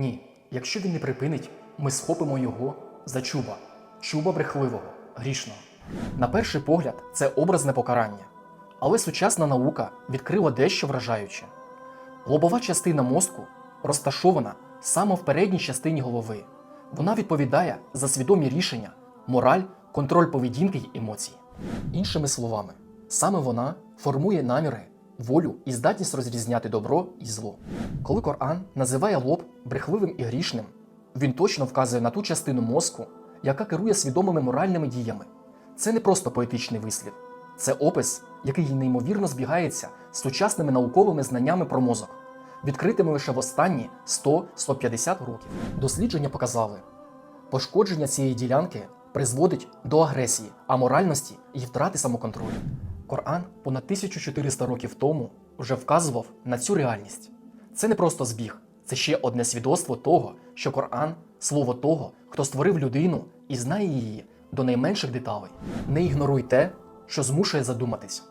Ні, якщо він не припинить, ми схопимо його за чуба, чуба брехливого, грішного. На перший погляд, це образне покарання. Але сучасна наука відкрила дещо вражаюче. Лобова частина мозку розташована саме в передній частині голови. Вона відповідає за свідомі рішення, мораль, контроль поведінки й емоцій. Іншими словами, саме вона формує наміри, волю і здатність розрізняти добро і зло. Коли Коран називає лоб брехливим і грішним, він точно вказує на ту частину мозку, яка керує свідомими моральними діями. Це не просто поетичний вислів, це опис, який неймовірно збігається з сучасними науковими знаннями про мозок, відкритими лише в останні 100-150 років. Дослідження показали, пошкодження цієї ділянки призводить до агресії, аморальності і втрати самоконтролю. Коран понад 1400 років тому вже вказував на цю реальність. Це не просто збіг, це ще одне свідоцтво того, що Коран слово того, хто створив людину і знає її до найменших деталей. Не ігноруй те, що змушує задуматись.